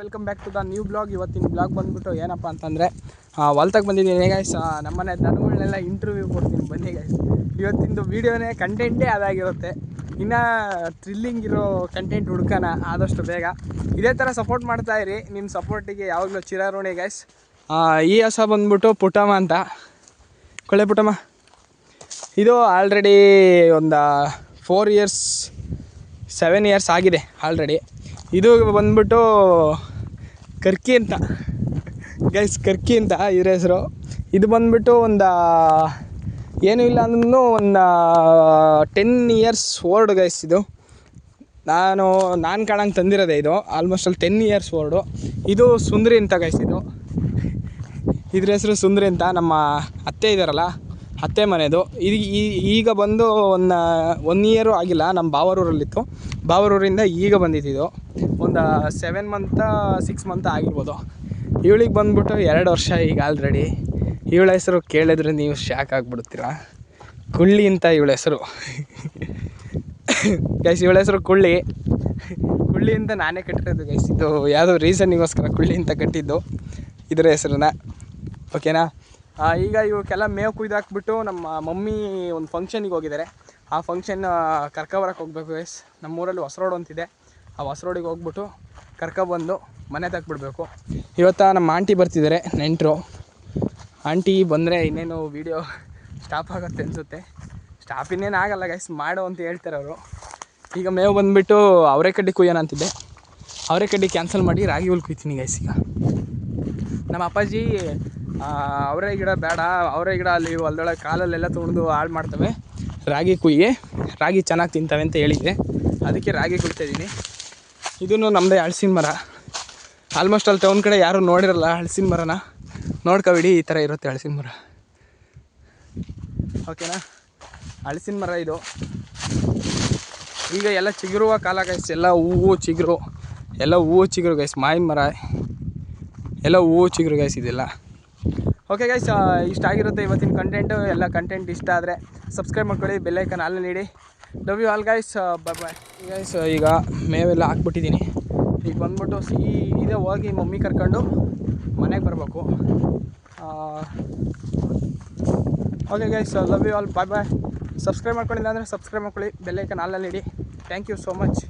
Welcome back to the new blog ಇವತ್ತಿನ blog ಬಂದ್ಬಿಟ್ಟು ಏನಪ್ಪ ಅಂತಂದರೆ ಹೊಲ್ತಾಗ ಬಂದಿದ್ದೀನಿ. ಗೈಸ್ ನಮ್ಮನೆ ದನಗಳನ್ನೆಲ್ಲ ಇಂಟರ್ವ್ಯೂ ಕೊಡ್ತೀನಿ. ಬನ್ನಿ ಗೈಸ್ ಇವತ್ತಿಂದು ವೀಡಿಯೋನೇ ಕಂಟೆಂಟೇ ಅದಾಗಿರುತ್ತೆ. ಇನ್ನು ಥ್ರಿಲ್ಲಿಂಗ್ ಇರೋ ಕಂಟೆಂಟ್ ಹುಡ್ಕೋಣ, ಆದಷ್ಟು ಬೇಗ. ಇದೇ ಥರ ಸಪೋರ್ಟ್ ಮಾಡ್ತಾ ಇರಿ. ನಿಮ್ಮ ಸಪೋರ್ಟಿಗೆ ಯಾವಾಗಲೂ ಚಿರಾರೋಣಿ ಗೈಸ್ ಈ ಹೊಸ ಬಂದ್ಬಿಟ್ಟು ಪುಟಮ ಅಂತ. ಕೊಳೆ ಪುಟಮ್ಮ ಇದು ಆಲ್ರೆಡಿ ಒಂದು ಫೋರ್ ಇಯರ್ಸ್ ಸೆವೆನ್ ಇಯರ್ಸ್ ಆಗಿದೆ ಆಲ್ರೆಡಿ ಇದು ಬಂದ್ಬಿಟ್ಟು ಕರ್ಕಿ ಅಂತ. ಗೈಸ್ ಕರ್ಕಿ ಅಂತ ಇದ್ರ ಹೆಸರು. ಇದು ಬಂದ್ಬಿಟ್ಟು ಒಂದು, ಏನೂ ಇಲ್ಲ ಅಂದ್ರೂ ಒಂದು ಟೆನ್ ಇಯರ್ಸ್ ಓಲ್ಡ್ ಗೈಸ್ ಇದು. ನಾನು ನಾನು ಕಾಣಂಗೆ ತಂದಿರೋದೆ ಇದು. ಆಲ್ಮೋಸ್ಟ್ ಅಲ್ಲಿ ಟೆನ್ ಇಯರ್ಸ್ ಓಲ್ಡು ಇದು ಸುಂದ್ರಿ ಅಂತ ಗೈಸ್ ಇದು. ಇದ್ರ ಹೆಸರು ಸುಂದ್ರಿ ಅಂತ ನಮ್ಮ ಅತ್ತೆ ಇದ್ದಾರಲ್ಲ ಅತ್ತೆ ಮನೆದು. ಇದು ಈ- ಈಗ ಬಂದು ಒಂದು ಒನ್ ಇಯರು ಆಗಿಲ್ಲ ನಮ್ಮ ಬಾವರೂರಲ್ಲಿತ್ತು. ಬಾವರೂರಿಂದ ಈಗ ಬಂದಿದ್ದಿದ್ದು ಒಂದು ಸೆವೆನ್ ಮಂತ ಸಿಕ್ಸ್ ಮಂತ್ ಆಗಿರ್ಬೋದು. ಇವಳಿಗೆ ಬಂದುಬಿಟ್ಟು ಎರಡು ವರ್ಷ ಈಗ ಆಲ್ರೆಡಿ ಇವಳ ಹೆಸರು ಕೇಳಿದ್ರೆ ನೀವು ಶಾಕ್ ಆಗಿಬಿಡ್ತೀರ. ಕುಳ್ಳಿ ಅಂತ ಇವಳ ಹೆಸರು. ಗೈಸ್ ಇವಳ ಹೆಸರು ಕುಳ್ಳಿ. ಕುಳ್ಳಿ ಅಂತ ನಾನೇ ಕಟ್ಟಿರೋದು ಗೈಸ್ ಇದು ಯಾವುದೋ ರೀಸನ್ನಿಗೋಸ್ಕರ ಕುಳ್ಳಿ ಅಂತ ಕಟ್ಟಿದ್ದು. ಇದರ ಹೆಸರನ್ನ. ಓಕೆನಾ ಈಗ ಇವಕ್ಕೆಲ್ಲ ಮೇವು ಕುಯ್ದಾಕ್ಬಿಟ್ಟು ನಮ್ಮ ಮಮ್ಮಿ ಒಂದು ಫಂಕ್ಷನಿಗೆ ಹೋಗಿದ್ದಾರೆ ಆ ಫಂಕ್ಷನ್ ಬರೋಕೆ ಹೋಗ್ಬೇಕು ಗೈಸ್ ನಮ್ಮೂರಲ್ಲಿ ಹೊಸ ರೋಡ್ ಅಂತಿದೆ ಆ ಹೊಸ ರೋಡಿಗೆ ಹೋಗ್ಬಿಟ್ಟು ಕರ್ಕೊಬಂದು ಮನೆ ತಗ್ಬಿಡ್ಬೇಕು ಇವತ್ತು ನಮ್ಮ ಆಂಟಿ ಬರ್ತಿದ್ದಾರೆ ನೆಂಟರು. ಆಂಟಿ ಬಂದರೆ ಇನ್ನೇನು ವೀಡಿಯೋ ಸ್ಟಾಪ್ ಆಗುತ್ತೆ ಅನಿಸುತ್ತೆ. ಸ್ಟಾಪ್ ಇನ್ನೇನು ಆಗಲ್ಲ ಗೈಸ್ ಮಾಡು ಅಂತ ಹೇಳ್ತಾರೆ ಅವರು. ಈಗ ಮೇವು ಬಂದುಬಿಟ್ಟು ಅವರೆಕಡ್ಡಿ ಕುಯ್ಯೋಣ ಅಂತಿದ್ದೆ. ಅವರೆಕಡ್ಡಿ ಕ್ಯಾನ್ಸಲ್ ಮಾಡಿ ರಾಗಿ ಹುಲ್ ಕುಯ್ತೀನಿ ಗೈಸ್ ಈಗ. ನಮ್ಮ ಅಪ್ಪಾಜಿ ಅವರೇ ಗಿಡ ಬೇಡ, ಅವರೇ ಗಿಡ ಅಲ್ಲಿ ಹೊಲದೊಳಗೆ ಕಾಲಲ್ಲೆಲ್ಲ ತುಳಿದು ಹಾಳು ಮಾಡ್ತವೆ. ರಾಗಿ ಕುಯ್ಯಿ ರಾಗಿ ಚೆನ್ನಾಗಿ ತಿಂತವೆ ಅಂತ ಹೇಳಿದ್ದೆ. ಅದಕ್ಕೆ ರಾಗಿ ಕುಯ್ತಾಯಿದ್ದೀನಿ ಇದನ್ನು ನಮ್ಮದೇ ಹಳಸಿನ ಮರ. ಆಲ್ಮೋಸ್ಟ್ ಅಲ್ಲಿ ಟೌನ್ ಕಡೆ ಯಾರೂ ನೋಡಿರಲ್ಲ ಹಳಸಿನ ಮರನ. ನೋಡ್ಕೊಬಿಡಿ, ಈ ಥರ ಇರುತ್ತೆ ಹಳಸಿನ ಮರ. ಓಕೆನಾ ಹಳಸಿನ ಮರ ಇದು. ಈಗ ಎಲ್ಲ ಚಿಗುರುವ ಕಾಲ ಗೈಸ್ ಎಲ್ಲ ಹೂವು ಚಿಗುರು. ಎಲ್ಲ ಹೂವು ಚಿಗುರು ಗೈಸ್ ಮಾವಿನ ಮರ. ಎಲ್ಲ ಹೂವು ಚಿಗುರು ಗೈಸ್ ಇದೆಲ್ಲ. ಓಕೆ ಗೈಸ್ ಇಷ್ಟ ಆಗಿರುತ್ತೆ ಇವತ್ತಿನ ಕಂಟೆಂಟು ಎಲ್ಲ ಕಂಟೆಂಟ್ ಇಷ್ಟ ಆದರೆ ಸಬ್ಸ್ಕ್ರೈಬ್ ಮಾಡ್ಕೊಳ್ಳಿ ಬೆಲ್ಲೈಕನ್ ಆಲ್ ನೀಡಿ. Love you all guys bye bye guys ಈಗ ಮೇವೆಲ್ಲ ಹಾಕ್ಬಿಟ್ಟಿದ್ದೀನಿ. ಈಗ ಬಂದ್ಬಿಟ್ಟು ಸೀದಾ ಹೋಗಿ ಮಮ್ಮಿ ಕರ್ಕೊಂಡು ಮನೆಗೆ ಬರಬೇಕು. Okay guys love you all bye bye subscribe ಮಾಡ್ಕೊಂಡಿಲ್ಲ ಅಂದರೆ ಸಬ್ಸ್ಕ್ರೈಬ್ ಮಾಡ್ಕೊಳ್ಳಿ ಬೆಲ್ಲೈಕನ್ ಅಲ್ಲೇ ನೀಡಿ. Thank you so much